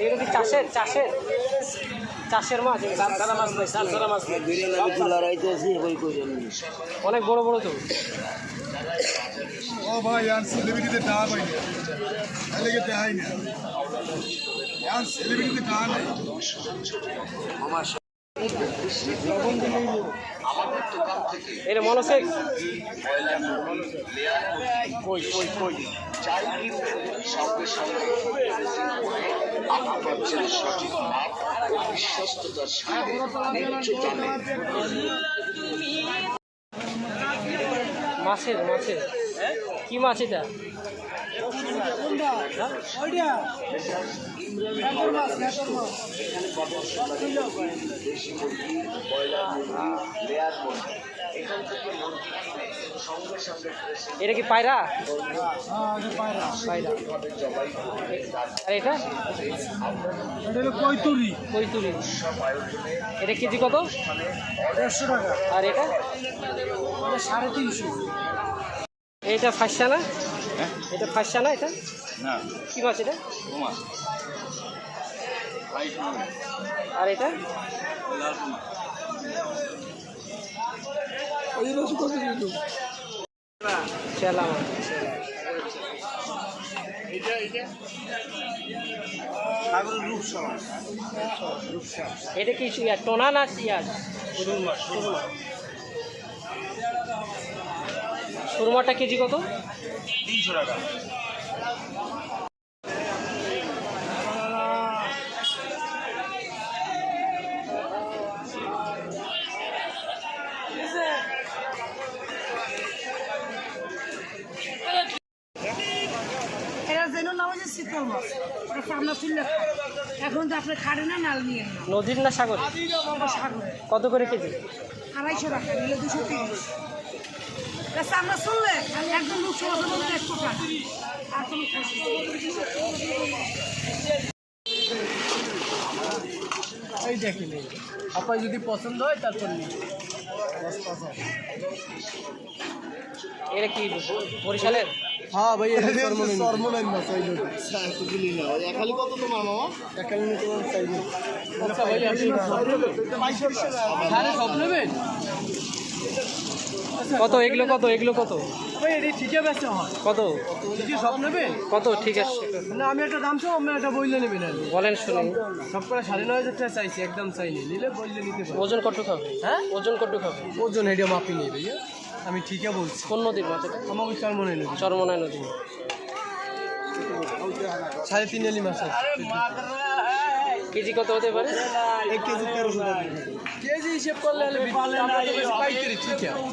এগুলো কি চাষের চাষের? চাষের মাছ সারা মাছ নেই সারা মাছ নেই লড়াইতেছি ওই কইলেন অনেক বড় বড় তো। ও ভাই আর সেলিব্রিটিতে টাকা পাই না। তাহলে কি দেখাই না। আর সেলিব্রিটিতে টাকা নাই। এটা মনোসেক? কই কই কই? সঙ্গে সঙ্গে আপনি পাচ্ছেন সঠিক মাপ ও বিশ্বস্ততার সঙ্গে ন্যায্য দামে মাছের মাছের। কি মাছ এটা? দেশি মুরগি ব্রয়লার মুরগি লেয়ার মুরগি এখান থেকে মুরগি কিনে সঙ্গে সঙ্গে এটা কি পায়রা? পায়রা জবাই আর এটা? কৈতুরি সব আয়োজনে এটা কেজি কত? দেড়শো টাকা আর এটা? সাড়ে তিনশো। এটা ফাঁসা না এটা ফাঁসা না এটা? না। কি মাছ এটা? তোমার আর এটা? চেলা মাছ। এটা কি টোনা না ইয়ার সুরমা সুরমাটা কেজি কত? তিনশো টাকা। শীতল মাছ তুললে এখন তো আপনি খাড়ে না নাল নিয়ে না নদীর না সাগর সাগরে কত করে কেজি? আড়াইশো টাকা নিলে দুশো তিরিশ। শুনলে লোক টাকা আর কোনো এই দেখেন আপনার যদি পছন্দ হয় তারপর নিন। এটা কি বরিশালের? হ্যাঁ ভাই সর্বনাইন মাছ একালি কত তোমার মামা? একালি তোমার চাইবে আচ্ছা ভাই আপনি সব নেবেন? কত? এগুলো কত? এগুলো কত? এটি কত? কত? ঠিক আছে। না আমি একটা দাম চাও আমি একটা বইলে নেবেন বলেন শুনি। সব করে সাড়ে নয় হাজার টাকা চাইছি একদম চাইনি। নিলে বললে নিতে পারব। ওজন কটুক হবে? হ্যাঁ? ওজন কটুক হবে? ওজন হেডিয়া মাপি নেই ভাইয়া। আমি ঠিকই বলছি। কোন নদীর মাছ এটা? আমাকে চার মনে নেবে চরমনায় নদী। সাড়ে তিন এলি মাছ কেজি কত হতে পারে? এক কেজি তেরোশো কেজি হিসেব করলে পাইকারি ঠিক আছে